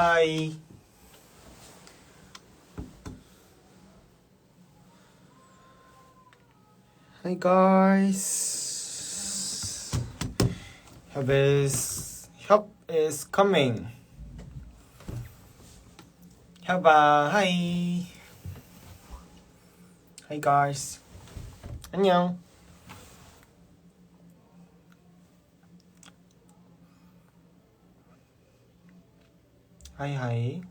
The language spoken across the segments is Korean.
Hi. Hi, guys. help is help is coming help uh, hi hi guys 안녕 하이 하이.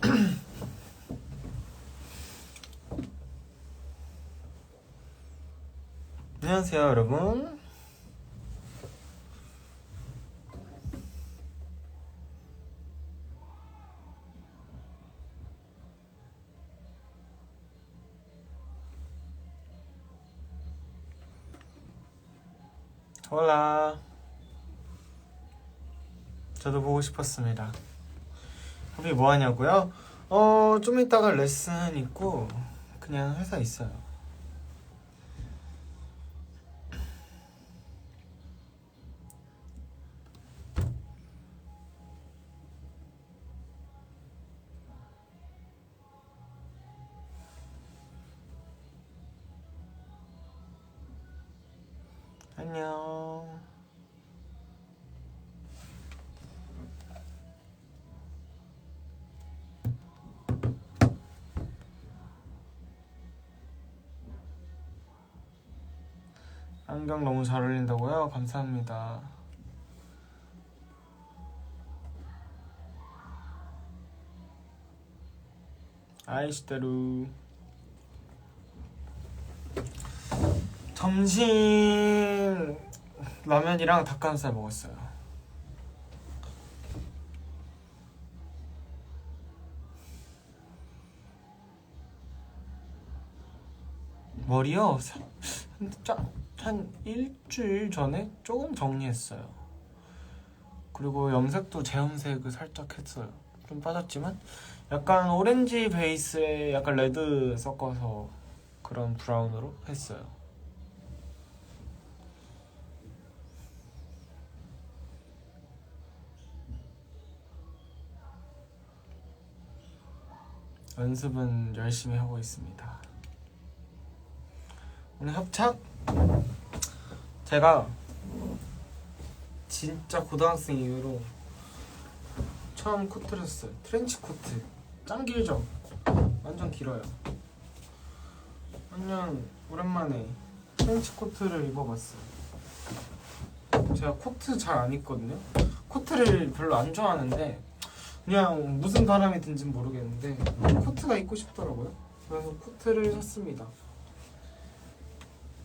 안녕하세요, 여러분. 홀라. 저도 보고 싶었습니다. 허비 뭐 하냐고요? 어, 좀 이따가 레슨 있고 그냥 회사 있어요. 안경 너무 잘 어울린다고요? 감사합니다. 아이시대루 점심 라면이랑 닭가슴살 먹었어요. 머리요? 짜- 한 일주일 전에 조금 정리했어요. 그리고 염색도 재염색을 살짝 했어요. 좀 빠졌지만 약간 오렌지 베이스에 약간 레드 섞어서 그런 브라운으로 했어요. 연습은 열심히 하고 있습니다. 오늘 협착 제가 진짜 고등학생 이후로 처음 코트를 했어요. 트렌치 코트 짱 길죠? 완전 길어요. 완전 오랜만에 트렌치 코트를 입어봤어요. 제가 코트 잘 안 입거든요. 코트를 별로 안 좋아하는데 그냥 무슨 바람이 든지 모르겠는데 코트가 입고 싶더라고요. 그래서 코트를 샀습니다.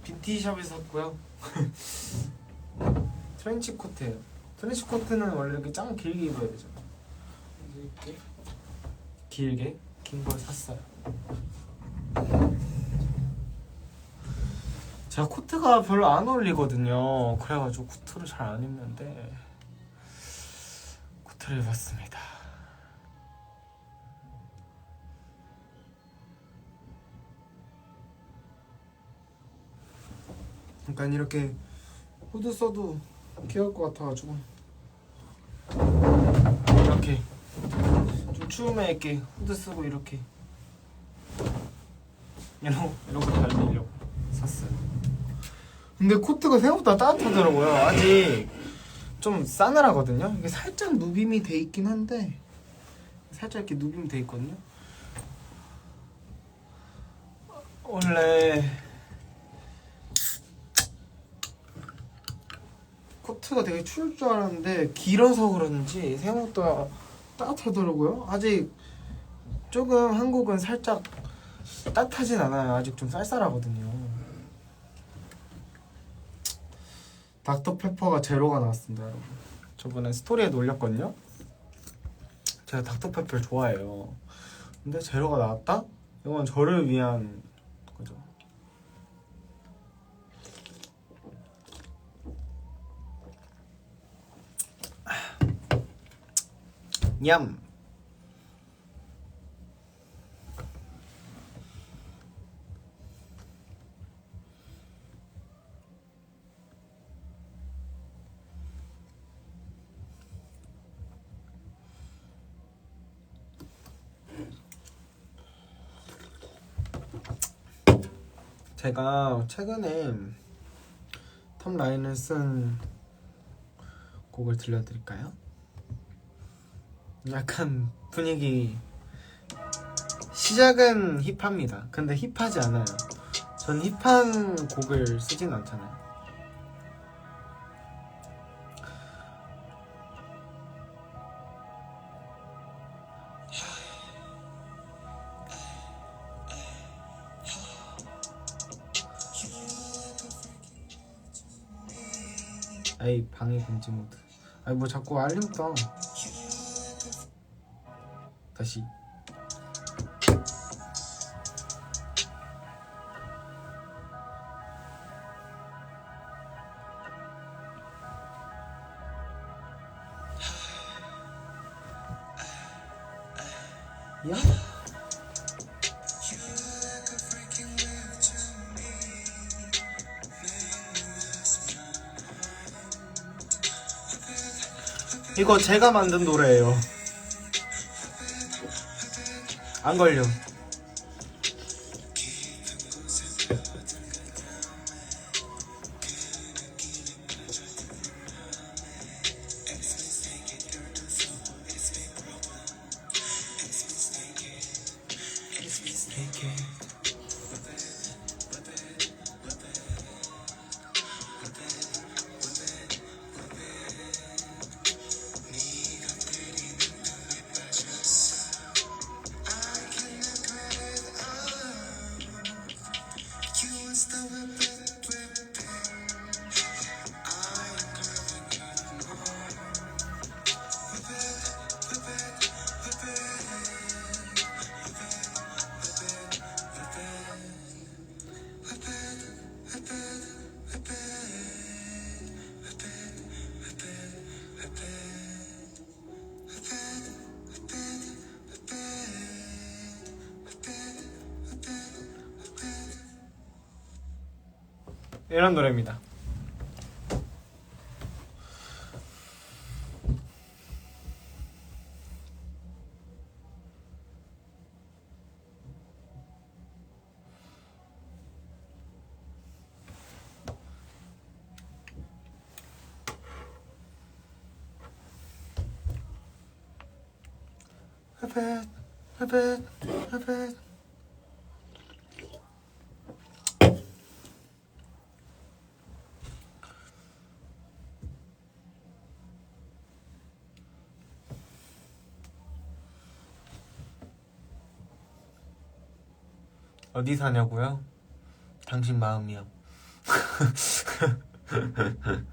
빈티샵에서 샀고요. 트렌치 코트예요. 트렌치 코트는 원래 이렇게 짱 길게 입어야 되잖아. 그래서 이렇게 길게 긴 걸 샀어요. 제가 코트가 별로 안 어울리거든요. 그래가지고 코트를 잘 안 입는데 코트를 입었습니다. 약간 이렇게 후드 써도 귀여울 것 같아가지고 이렇게 좀 추우면 이렇게 후드 쓰고 이렇게 이런 거 달리려고 샀어요. 근데 코트가 생각보다 따뜻하더라고요. 아직 좀 싸늘하거든요. 이게 살짝 누빔이 돼 있긴 한데 살짝 이렇게 누빔 돼 있거든요. 원래 코트가 되게 추울 줄 알았는데 길어서 그런지 생각보다 따뜻하더라고요. 아직 조금 한국은 살짝 따뜻하진 않아요. 아직 좀 쌀쌀하거든요. 닥터 페퍼가 제로가 나왔습니다, 여러분. 저번에 스토리에도 올렸거든요. 제가 닥터 페퍼를 좋아해요. 근데 제로가 나왔다? 이건 저를 위한 거죠. 냠. 제가 최근에 톱 라인을 쓴 곡을 들려드릴까요? 약간 분위기 시작은 힙합니다. 근데 힙하지 않아요. 전 힙한 곡을 쓰진 않잖아요. 에이 방해 금지 모드. 아니 뭐 자꾸 알림 떠. 다시. 야? 이거 제가 만든 노래예요. 안 걸려. 이런 노래입니다. 어디 사냐고요? 당신 마음이요.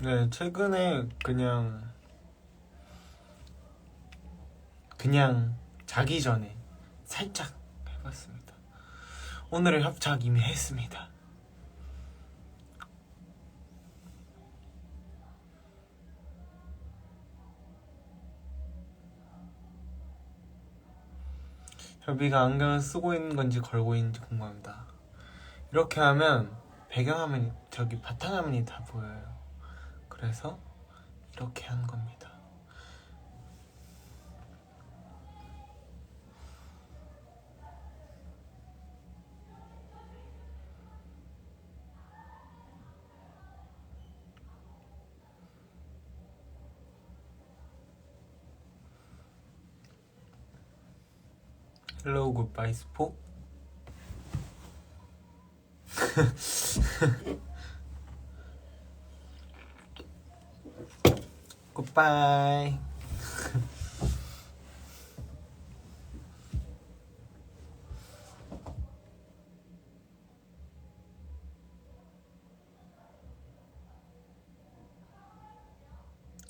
네, 최근에 그냥 그냥 자기 전에 살짝 해봤습니다. 오늘의 협착 이미 했습니다. 협이가 안경을 쓰고 있는 건지 걸고 있는지 궁금합니다. 이렇게 하면 배경화면이 저기 바탕화면이 다 보여요. 그래서 이렇게 한 겁니다. 헬로우 굿바이 스포 굿바이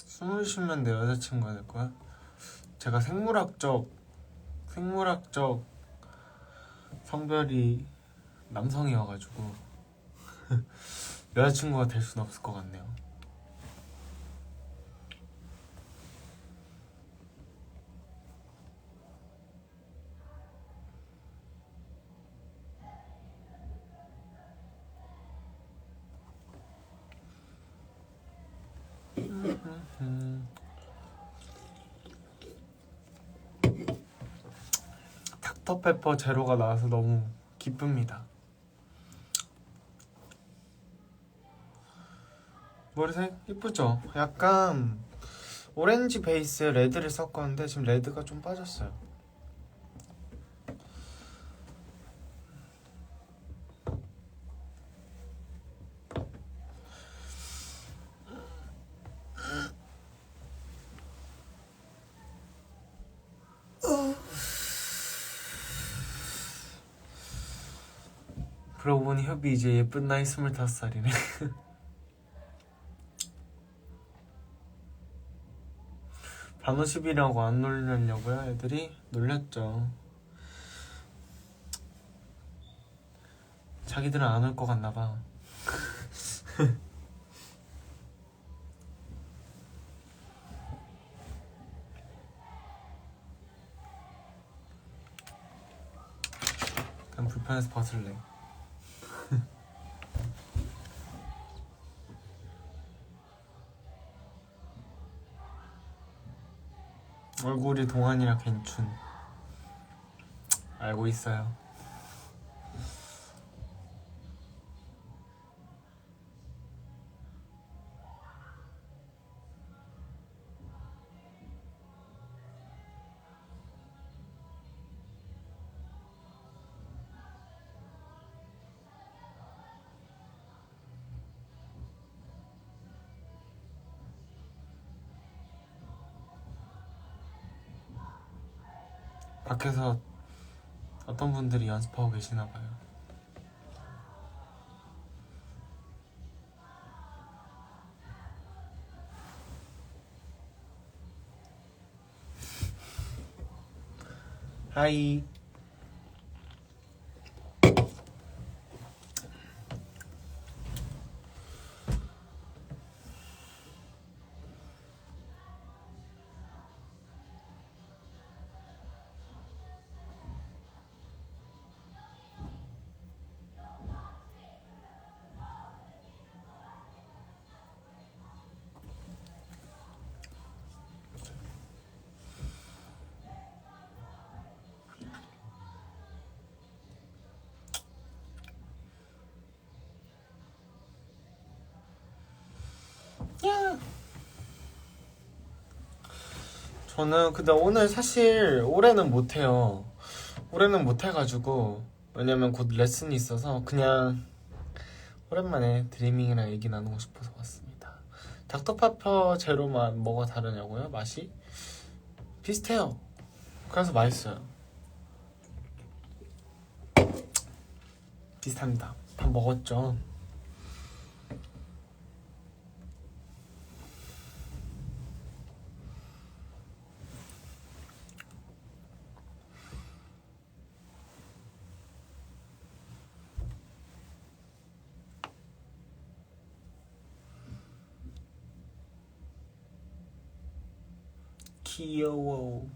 숨을 쉬면 내 여자친구가 될 거야? 제가 생물학적 생물학적 성별이 남성이어가지고 여자친구가 될 수는 없을 것 같네요. 닥터페퍼 제로가 나와서 너무 기쁩니다. 머리색 이쁘죠? 약간 오렌지 베이스에 레드를 섞었는데 지금 레드가 좀 빠졌어요. 협이 이제 예쁜 나이 스물다섯 살이네. 반호십이라고 안 놀려려고요, 애들이? 놀렸죠. 자기들은 안 올 것 같나 봐. 그냥 불편해서 벗을래. 얼굴이 동안이라 괜춘. 알고 있어요. 밖에서 어떤 분들이 연습하고 계시나 봐요. 하이. 저는 근데 오늘 사실 올해는 못해요. 올해는 못해가지고 왜냐면 곧 레슨이 있어서 그냥 오랜만에 드리밍이랑 얘기 나누고 싶어서 왔습니다. 닥터파퍼 제로만 뭐가 다르냐고요? 맛이 비슷해요. 그래서 맛있어요. 비슷합니다. 밥 먹었죠. 귀여워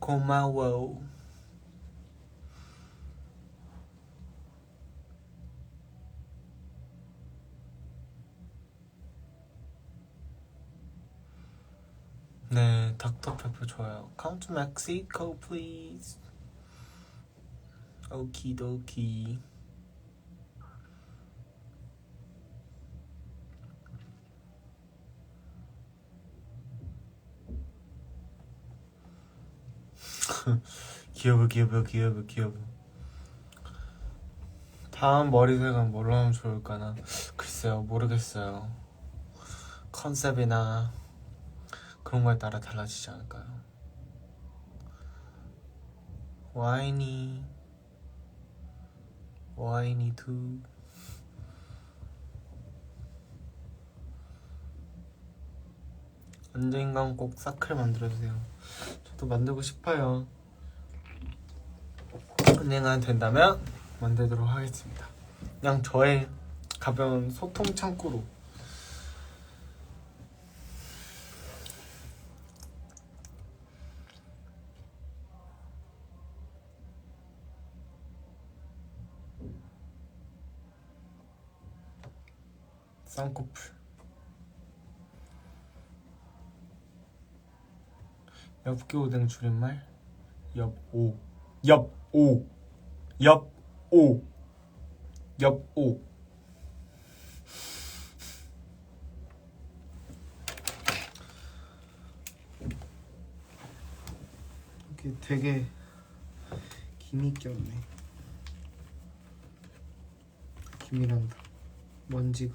고마워 네 닥터페퍼 좋아요. Come to Mexico please. 오키도키 귀여워 귀여워 귀여워 귀여워 다음 머리색은 뭘로 하면 좋을까나? 글쎄요 모르겠어요. 컨셉이나 그런 거에 따라 달라지지 않을까요? 와인이 와인이 두 언젠간 꼭 사클 만들어주세요 저도 만들고 싶어요. 언젠간 된다면 만들도록 하겠습니다. 그냥 저의 가벼운 소통 창구로. 쌍꺼풀 엽기 오뎅 줄임말 엽오 엽오 오. 옆 오. 옆 오. 이게 되게 김이 꼈네. 김이란다. 먼지가.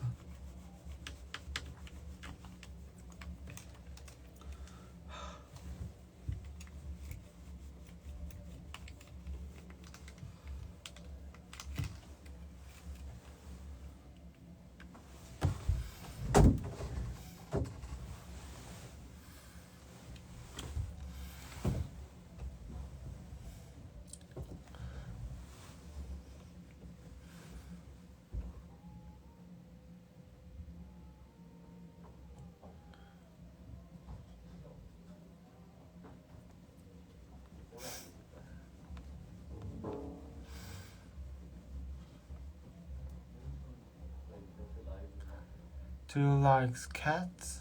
Do you like cats?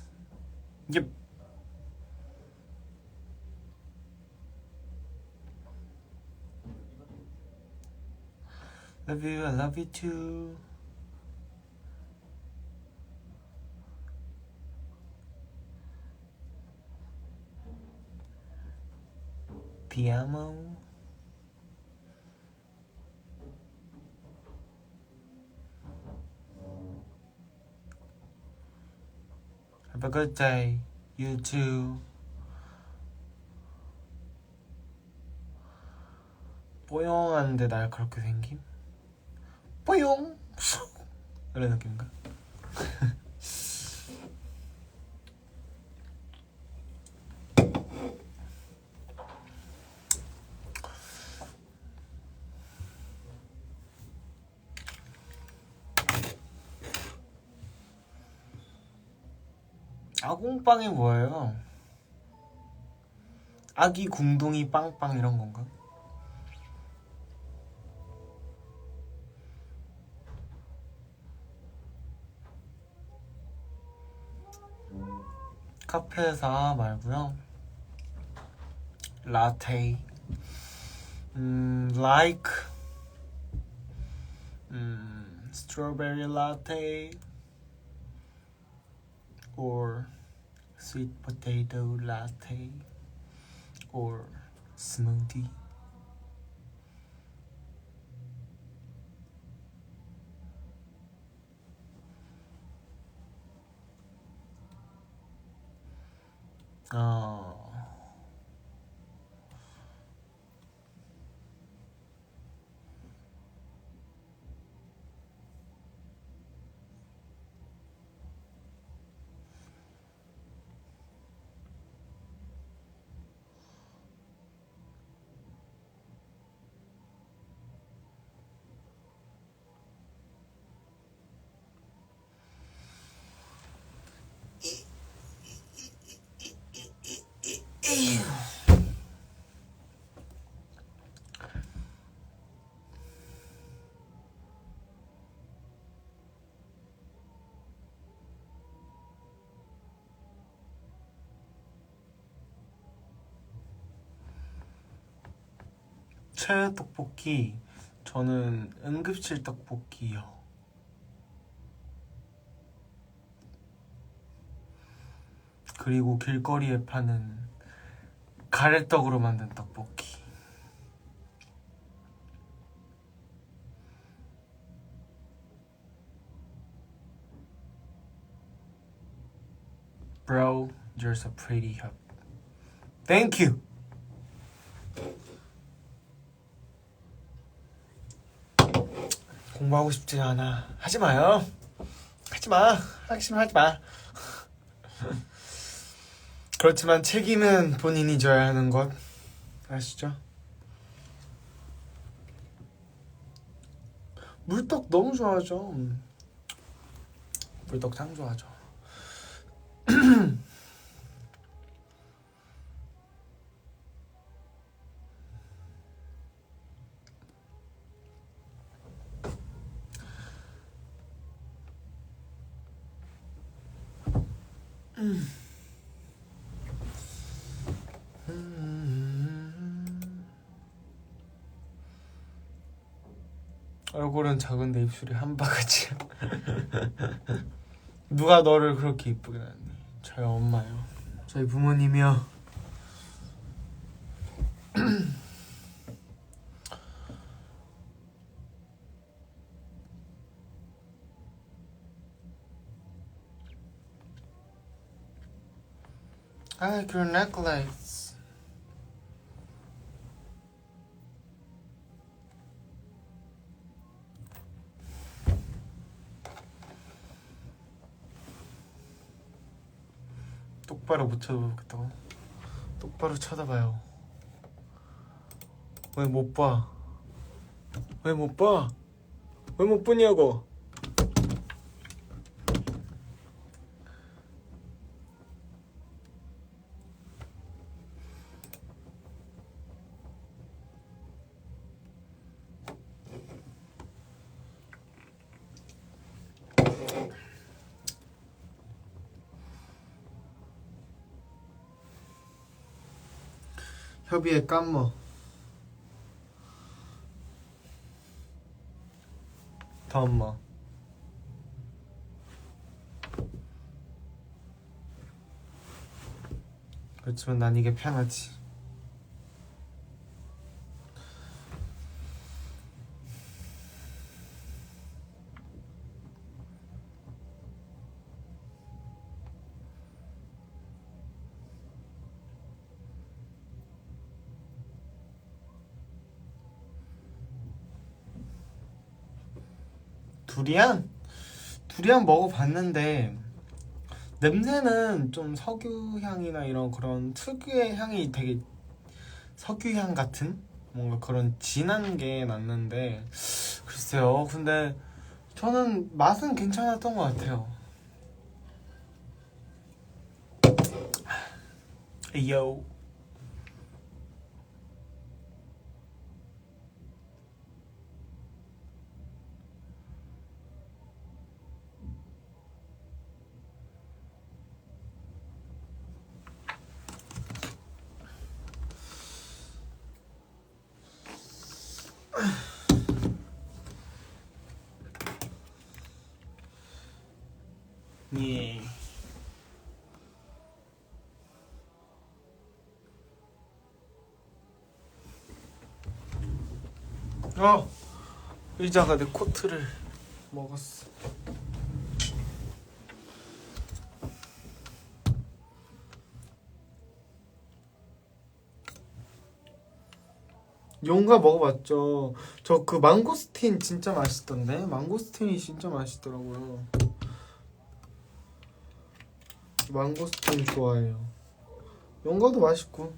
Yep. Love you, I love you too. Ti a good day. You too. 뽀용한데 날 그렇게 생김? 뽀용! 이런 느낌인가? 아궁빵이 뭐예요? 아기 궁둥이 빵빵 이런 건가? 카페사 말고요. 라테. 음, like. 음, strawberry latte. Or sweet potato latte or smoothie. Um, 어. 최애 떡볶이 저는 응급실 떡볶이요. 그리고 길거리에 파는 가래떡으로 만든 떡볶이. Bro, you're so pretty. hot. Thank you. 공부하고 싶지 않아. 하지 마요. 하지 마. 하기 싫으면 하지 마. 그렇지만 책임은 본인이 져야 하는 것 아시죠? 물떡 너무 좋아하죠. 음. 물떡 참 좋아하죠. 작은데 입술이 한 바가지야. 누가 너를 그렇게 이쁘게 낳니? 저희 엄마요. 저희 부모님이요. I like your. 똑바로 못 쳐다보겠다고? 똑바로 쳐다봐요. 왜 못 봐? 왜 못 봐? 왜 못 보냐고? 협의의 깜머 더 엄마 그렇지만 난 이게 편하지 두리안? 두리안 먹어봤는데 냄새는 좀 석유 향이나 이런 그런 특유의 향이 되게 석유 향 같은 뭔가 그런 진한 게 났는데 글쎄요. 근데 저는 맛은 괜찮았던 것 같아요. 요 예. 어 의자가 내 코트를 먹었어. 용가 먹어봤죠. 저 그 망고스틴 진짜 맛있던데. 망고스틴이 진짜 맛있더라고요. 망고스틴 좋아해요. 용가도 맛있고.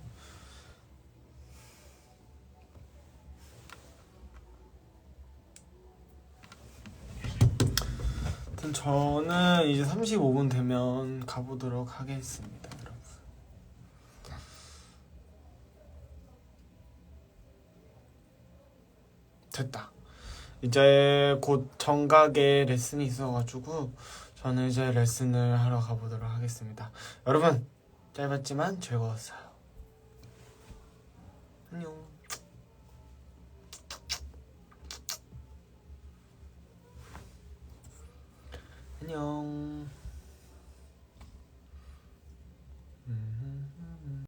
아무튼 저는 이제 35분 되면 가보도록 하겠습니다, 여러분. 됐다. 이제 곧 정각에 레슨이 있어가지고 저는 이제 레슨을 하러 가보도록 하겠습니다. 여러분 짧았지만 즐거웠어요. 안녕. 안녕.